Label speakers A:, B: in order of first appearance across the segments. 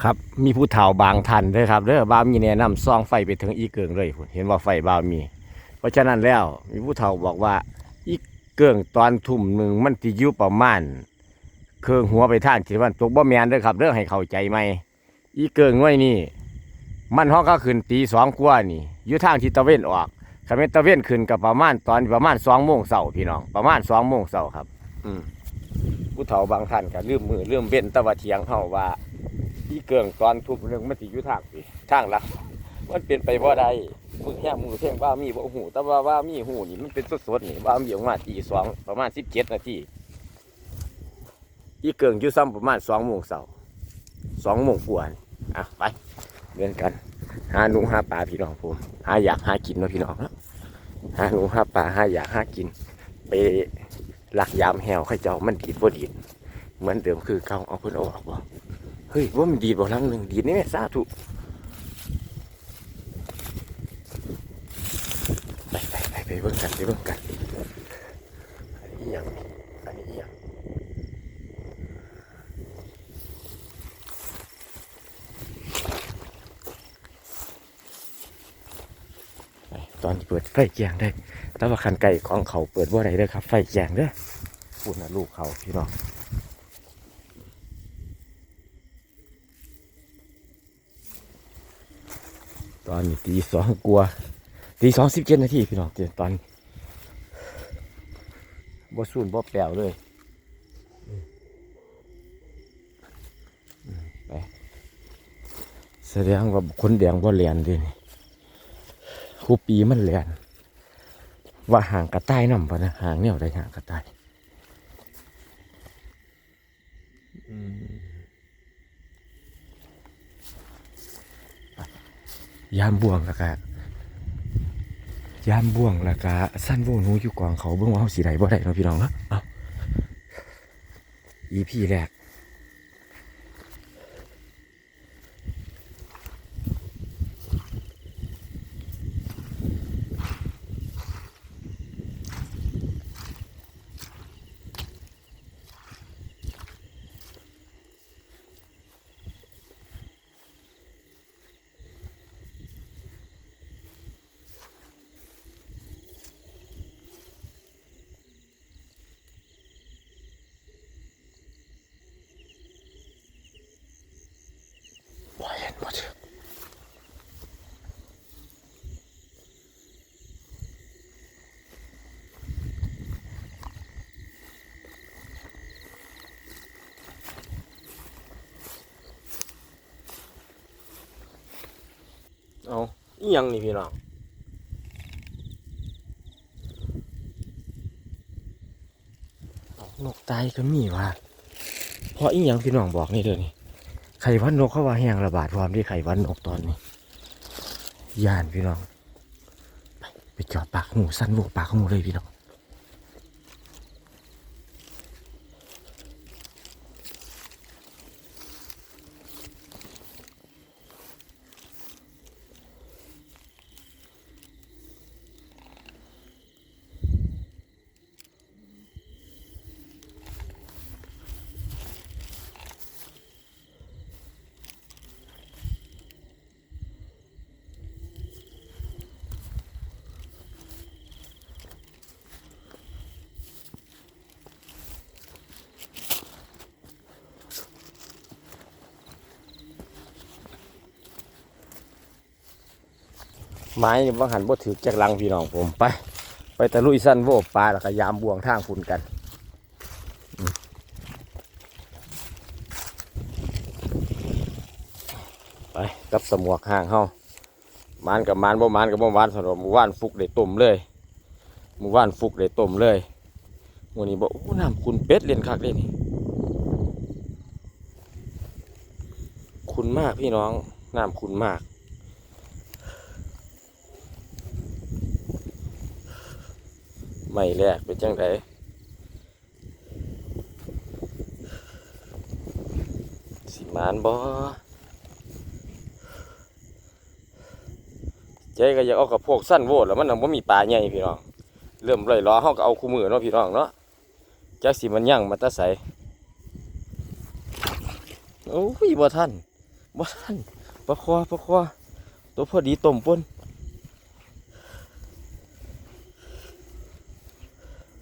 A: ครับมีผู้เฒ่าบางท่านเด้อครับเด้อบ่าวมีแนะนำซองไฟไปถึงอีเกิงเลยเห็นว่าไฟบ่าวมี เพราะฉะนั้นแล้วมีผู้เฒ่าบอกว่าอีเกิงตอนทุ่มหนึ่งมันสิยู่ประมาณเครื่องหัวไปท่างทิวันตกบ่แมนเด้อครับเด้องให้เข้าใจไหมอีเกิงไว้นี่ มันห้องก็ขึ้นตีสองกว่านี่อยู่ทางทิศตะเวนออกคันเป็นตะเวนขึ้นกับประมาณตอนประมาณสองโมงเช้าพี่น้องประมาณสองโมงเช้าครับ อืมผู้เฒ่าบางท่านก็ลืมมือลืมเว้นตะวันเทียงเฮาว่า อีเกิงตอนทุบหนึงมันสิอยู่ทางปีทางหลักมันเป็นไปบ่ได้มือแค่มือเพ่งว่ามีบ่หูแต่ว่าว่ามีหูนี่มันเป็นสดๆนี่ว่ามีออกมาตีสองประมาณสิบเจ็ดนาทีอีเกิงอยู่ซ้ำประมาณสองโมงเสาร์สองโมงกว่านี่อะไปเดินกัน หาหนูหาปลาพี่น้องผมหาอยากหากินเนาะพี่น้องนะหาหนูหาปลาหาอยากหากิน ไปหลักยามแหวเข้าเจ้ามันดีดบ่ดีดเหมือนเดิมคือเก่าเอาเพิ่นเอาออกบ่ เฮ้ยว่ามันดีดบ่ลังหนึ่งดีดนี่แม่สาธุไปไปไปไปเบิ่งกันไปเบิ่งกันอันนี้ยังอันนี้ยังตอนเปิดไฟแจงได้ แต่ว่าคันไก่ของเขาเปิดว่าไรเด้อครับ ไฟแจงเด้อพูดนะลูกเขาพี่น้อง อนนี้ตีสองกลัวตีสองสิบเจ็ดนาทีพี่น้องเจตอนบ่สูนบ่แปลวเลยไปแสดงว่าคนแดงบ่เลียนดินี่คูปีมันเลียนว่าห่างกระต่ายนำปะนะห่างเนี่ยได้ห่างกระต่าย ยามบ่วงและกะยามบ่วงและกะสั้นโวหนูอยู่กองเขาเบื้องว่าเขาสีใดบ่ได้เนาะพี่น้องเนาะเอาอีพีแรก เอาอีหยังนี่พี่น้องนกตายก็มีว่ะเพราะอีหยังพี่น้องบอกนี่เด้อนี่ไข่วันนกเขาว่าแห้งระบาดความที่ไข่วันนกตอนนี้ย่านพี่น้อง ไปไปจอดปากหมูสั้นลูกปากหมูเลยพี่น้อง ไม่บางหันบ่ถือจากลังพี่น้องผมไป ไปตะลุยสั้นโวปลาแล้วก็ยามบ่วงทางฝุ่นกันไปกับสมวกห่างเฮามานกับมานบ่มานกับบ่มานสำหรับหมู่บ้านฟุกได้ต้มเลยหมู่บ้านฟุกได้ต้มเลยวันนี้บอกโอ้น้ำคุณเป็ดเล่นคักเลยนี่คุณมากพี่น้องน้ำคุณมาก ไม่แรกเป็นจังไดสิมานบ่ใจก็อยากเอากับพวกสั้นโวดแล้วมันน่ะบ่มีปลาใหญ่พี่น้อง เริ่มเลยล้อเฮาก็เอาคู่มือเนาะพี่น้องเนาะจักสิมันยั่งมาตะใสโอ้ยบ่ทันบ่ทันปลาคอปลาคอตัวพอดีต้มป่น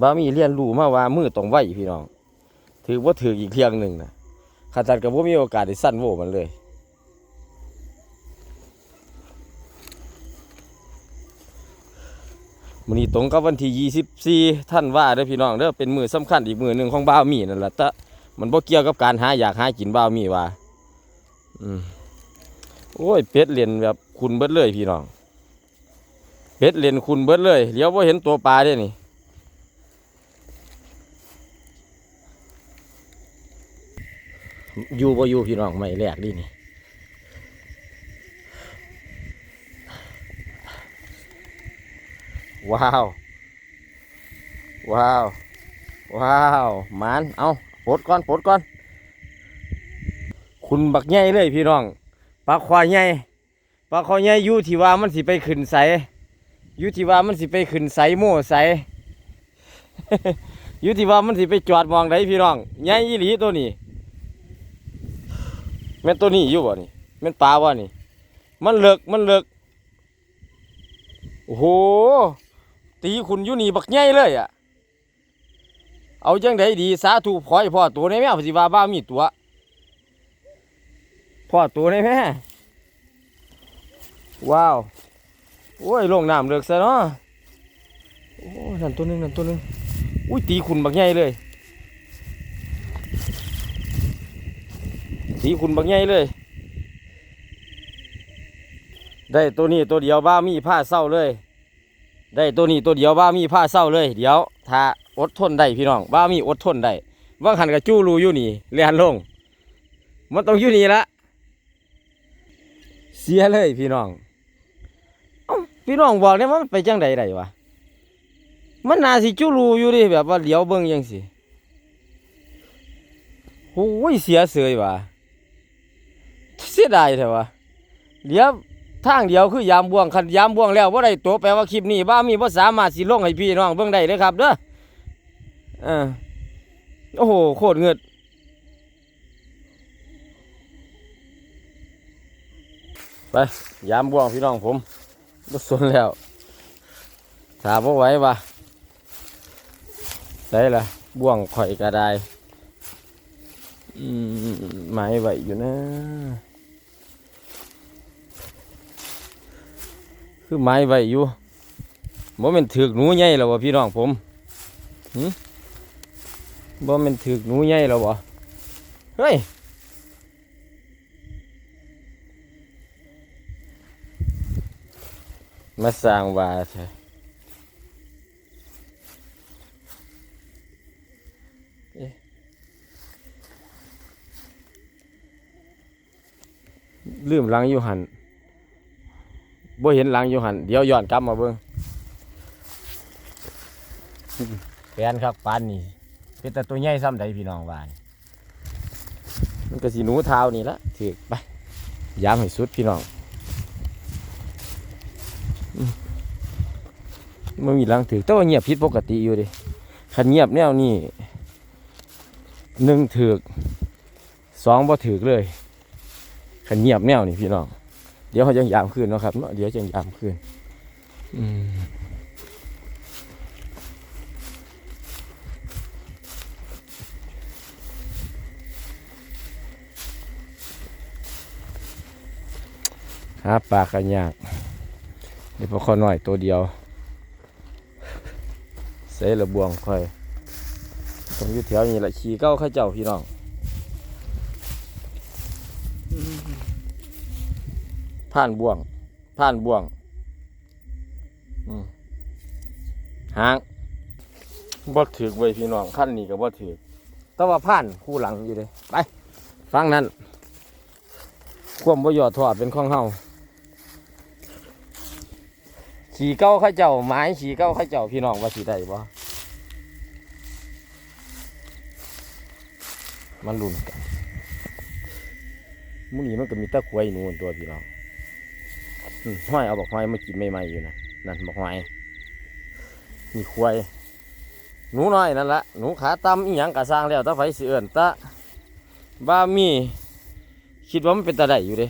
A: บามีเรียนรู้มาว่ามือต้องไวพี่น้อง ถือว่าถืออีกเที่ยงหนึ่งนะขาดจัดกับว่ามีโอกาสได้สั้นโวมันเลยมื้อนี้ตรงกับวันที่24ท่านว่าเด้อพี่น้องเด้อเป็นมือสำคัญอีกมือหนึ่งของบ่าวมีนั่นแหละแต่มันบ่เกี่ยวกับการหาอยากหากินบ่าวมีว่าอืมโอ้ยเป็ดเลียนแบบคุณเบิดเลยพี่น้องเป็ดเลียนคุณเบิดเลยเลี้ยวบ่เห็นตัวปลาเด้นี่ อยู่บ่อยู่พี่น้องไม่แรกดินี่ว้าว ว้าว ว้าวมานเอาปลดก่อนปลดก่อน คุณบักใหญ่เลยพี่น้องปลาควายใหญ่ปลาควายใหญ่อยู่ที่ว่ามันสิไปขึ้นใสอยู่ที่ว่ามันสิไปขึ้นใสโม่ใสอยู่ที่ว่ามันสิไปจอดมองไดพี่น้องใหญ่อีหลีตัวนี้ แม่นตัวนี้อยู่บ่นี่แม่นปลาบ่นี่ มันเลิกมันเลิกโอ้โห ตีคุณอยู่นี่บักใหญ่เลยอะ เอาจังไดดีสาธุขอให้พ่อตัวในแม่สิว่าบ้ามีตัวพ่อตัวในแม่ว้าว โอ้ยลงน้ำเลือกซะเนาะโอ้ยนั่นตัวหนึงนั่นตัวหนึงอุ้ยตีคุณบักใหญ่เลย ตีคุณบักใหญ่เลย ได้ตัวนี้ตัวเดียวบ้ามีผ้าเศร้าเลย ได้ตัวนี้ตัวเดียวบ้ามีผ้าเศร้าเลย เดี๋ยวถ้าอดทนได้พี่น้องบ้ามีอดทนได้ว่างหันกับจู้รูอยู่นี่เลียนลง มันต้องอยู่นี่ละเสียเลยพี่น้องพี่น้องบอกเนี่ยว่ามันไปจังใดไดวะมันนาสิจู้รูอยู่ดิแบบว่าเลี้ยวเบิ่งยังสิโอ้ยเสียเสยว่ะ เสียดายแท้วะเลี้ยวทางเดียวคือยามบ่วงคันยามบ่วงแล้วว่าได้ตัวแปลว่าคลิปนี้บ้ามีบ่สามารถสิลงให้พี่น้องเบิ่งได้เลยครับเด้ออโอ้โหโคตรเงิดไปยามบ่วงพี่น้องผมบ่สนแล้วถ้าบ่ไหวว่าได้ละบ่วงข่อยก็ได้ อืมหมายไว้อยู่นะ คือไม้ไว้อยู่บ่แม่นถือกหนูใหญ่แล้วบ่พี่น้องผมหึบ่แม่นถือกหนูใหญ่แล้วบ่เฮ้ยมาสร้างว่าแท้เอ๊ะลืมหลังอยู่หัน บ่เห็นหลังอยู่หันเดี๋ยวย้อนกลับมาเบิ่งแฟนครับปานนี่เป็นแต่ตัวใหญ่ซ้ำใดพี่น้องว่านี่มันก็สิหนูเท้านี่ละถือไปยามให้สุดพี่น้องมันมีหลังถือแต่ว่าเงียบผิดปกติอยู่ดิคันเงียบแนวนี้หนึ่งถือสองบ่ถือเลยคันเงียบแนวนี่พี่น้อง เดี๋ยวเขาจะยามขึ้นนะครับเดี๋ยวจะยามขึ้นอืมหาปลากันยากเดี๋ยวพอขอหน่อยตัวเดียวเสยระบวงค่อยต้องอยู่แถวนี้แหละขี่เก้าข้าเจ้าพี่น้อง ผ่านบ่วงผ่านบ่วงอืมหางบ่ถือไว้พี่น้องขั้นนี้ก็บ่ถือแต่ว่าผ่านคู่หลังอยู่เลยไปฟังนั้นควมบ่ยอดทอดเป็นข้องเฮาขี่เก้าข้าเจ้าไม้ขี่เก้าข้าเจ้าพี่น้องว่าสิได้บ่มันลุ่นกันมื้อนี้มันก็มีแตะควยนูนตัวพี่น้อง ห้อยเอาบอกห้อยมากินใหม่ๆอยู่นะนั่นบอกห้อยมีควายหนูน้อยนั่นละหนูขาตำอีหยังกะสร้างแล้วตะไฟสิเอื่นตะบ้ามีคิดว่ามันเป็นตาได้อยู่เด้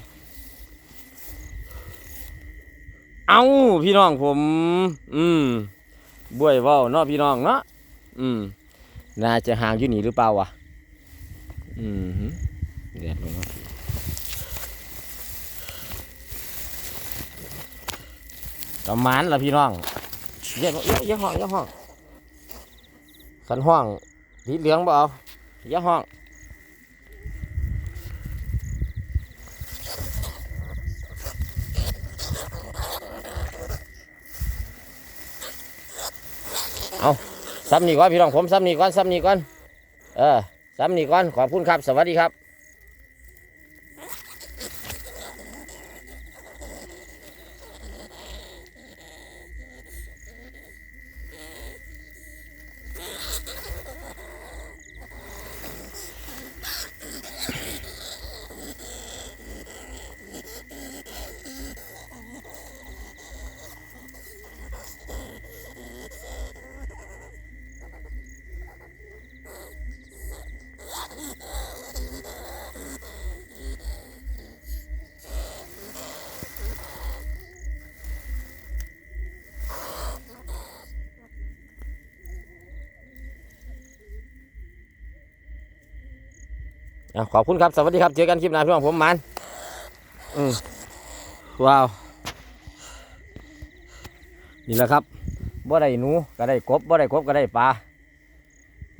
A: เอาพี่น้องผม อืมบ่วยว้าเนาะพี่น้องเนาะอืมน่าจะห่างอยู่นี่หรือเปล่าวะอืมเดือดลงครั ประมาณละพี่น้องเยอะเยอะเยอะห้องเยอะห้องขันห้องสีเหลืองเปล่เอาเยอะห้องซ้ำนี่ก่อนพี่น้องผมซ้ำนี่ก่อนซ้ำนี่ก่อนเออซ้ำนี่ก่อนขอบคุณครับ สวัสดีครับ ขอบคุณครับ สวัสดีครับ เจอกันคลิปหน้าพี่น้องผมมันอืมว้าว นี่แหละครับบ่ได้หนูก็ได้กบบ่ได้กบก็ได้ปลา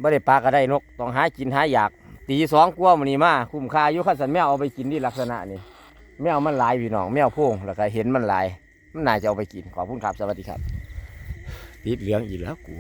A: บ่ได้ปลาก็ได้นก ต้องหากินหาอยาก ตีสองกว่ามันนี้มา คุ้มค่าอยู่ขันสันแมวเอาไปกินที่ลักษณะนี้แมวมันลายพี่น้องแมวโพงแล้วก็เห็นมันลาย มันน่าจะเอาไปกิน ขอบคุณครับ สวัสดีครับติดเหลืองอีกแล้วกู